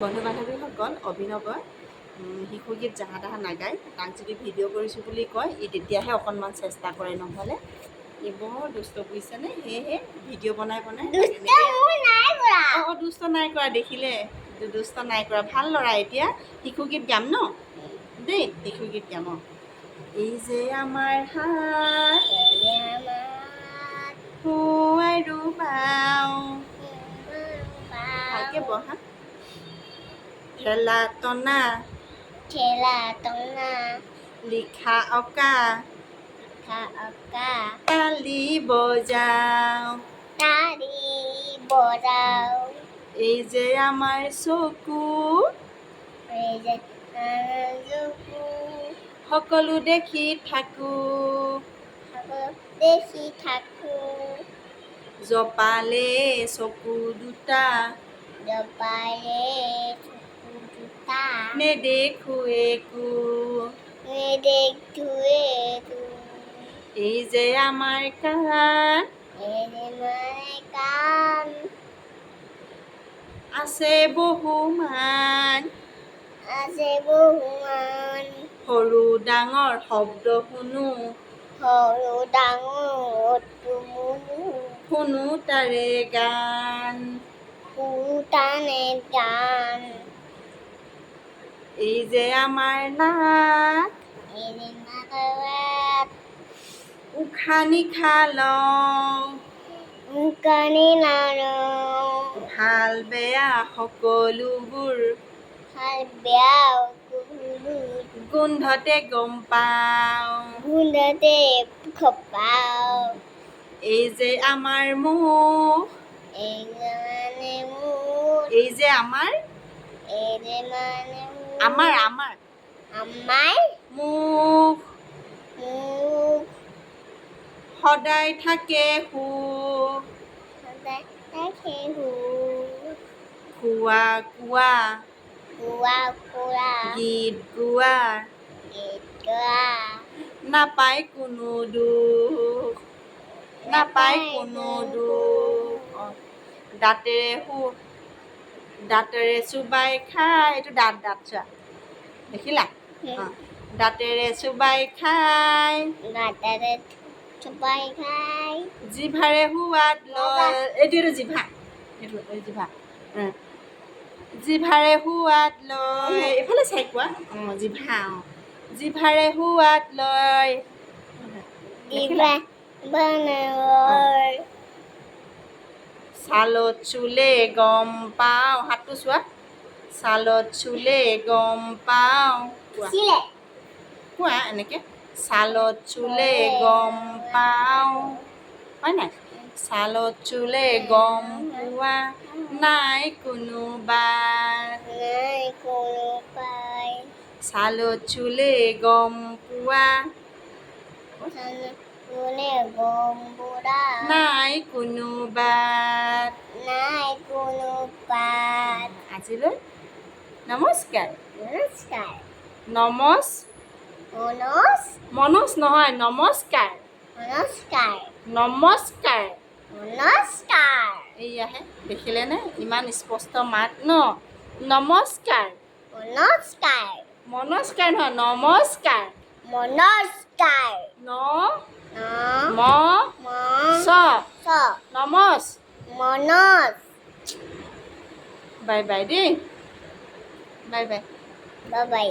বন্ধু বান্ধৱীসকল অভিনৱই উম, শিশু গীত জাহা তাহা নাগায় তাক যদি ভিডিঅ' কৰিছোঁ বুলি কয় ই তেতিয়াহে অকণমান চেষ্টা কৰে নহ'লে। ই বৰ দুষ্ট বুজিছেনে? সেয়েহে ভিডিঅ' বনাই বনাই অঁ দুষ্ট নাই কৰা দেখিলে? দুষ্ট নাই কৰা। ভালো ল'ৰা এতিয়া। শিশু গীত গাম ন? দেই শিশু গীত গাম অঁ। এই যে আমাৰ হাত আৰু বাওঁ ভালকৈ বহা। খেলা টনা খেলা টঙা লিখা অঁকা খা অকা তালি বজাওঁ তাৰি বজাও এই যে আমাৰ চকু এই যে জুকু সকলো দেখি থাকোঁ দেখি থাকোঁ জপালে চকু দুটা জপাৰে চকু দুটা নেদেখো একো। নেদেখোৱে এই যে আমাৰ কাণ এনে মানে কাম আছে বহুমান। আছে বহুমান। সৰু ডাঙৰ শব্দ শুনো। সৰু ডাঙৰ শুনো। তাৰে গান। সুতানে গান। এই যে আমাৰ নাক নিশাহ লওঁ মুকানি নানো ভালো বেয়া সকলোবোৰ। ভালো কুহুলো গোন্ধতে গম পাওঁ। গুণতে খপাও এই যে আমাৰ মুখ। এই মানে মোৰ এই যে আমাৰ এই যে মানে মোৰ আমাৰ আমাৰ আমাৰ মুখ। সদায় থাকে সুখ সদায় থাকে হু। খোৱা কোৱা কোৱা কোৱা গীত গোৱা গীত গোৱা নাপায় কোনো দুখ। নাপায় কোনো দুখ। দাঁতেৰে সু দাঁতেৰে চোবাই খাই এইটো দাঁত দাঁত চোৱা। দেখিলা? দাঁতেৰে চোবাই খাই। গাতাৰে চুপাই খাই। জিভাৰে সোৱাদ লয়। এইটো এইটো জিভা। এইটো এই জিভা। জিভাৰে সোৱাদ লয়। এইফালে চাই কোৱা। অঁ জিভা অঁ। জিভাৰে সোৱাদ লয়। দেখিলা? ছালত চুলে গম পাওঁ। হাতটো চোৱা ছালত চুলে গম পাওঁ। কোৱা এনেকৈ। ছালত চুলে গম পাওঁ। হয় নাই? ছালত চুলে গম পোৱা নাই কোনোবাৰ নাই কোনো পাই। ছালত চুলে গম পোৱা নাই কোনোবাৰ নাই পাত আজিলৈ নমস্কাৰ। নমস্কাৰ। নমস মনস মনোজ নহয় নমস্কাৰ। নমস্কাৰ নমস্কাৰ। নমস্কাৰ এইয়াহে দেখিলেনে ইমান স্পষ্ট মাত ন? নমস্কাৰ। নমস্কাৰ মনস্কাৰ নহয় নমস্কাৰ। নমস্কাৰ ন ম চ নমস। মনস। বাই বাই দেই বাই বাই বাবাই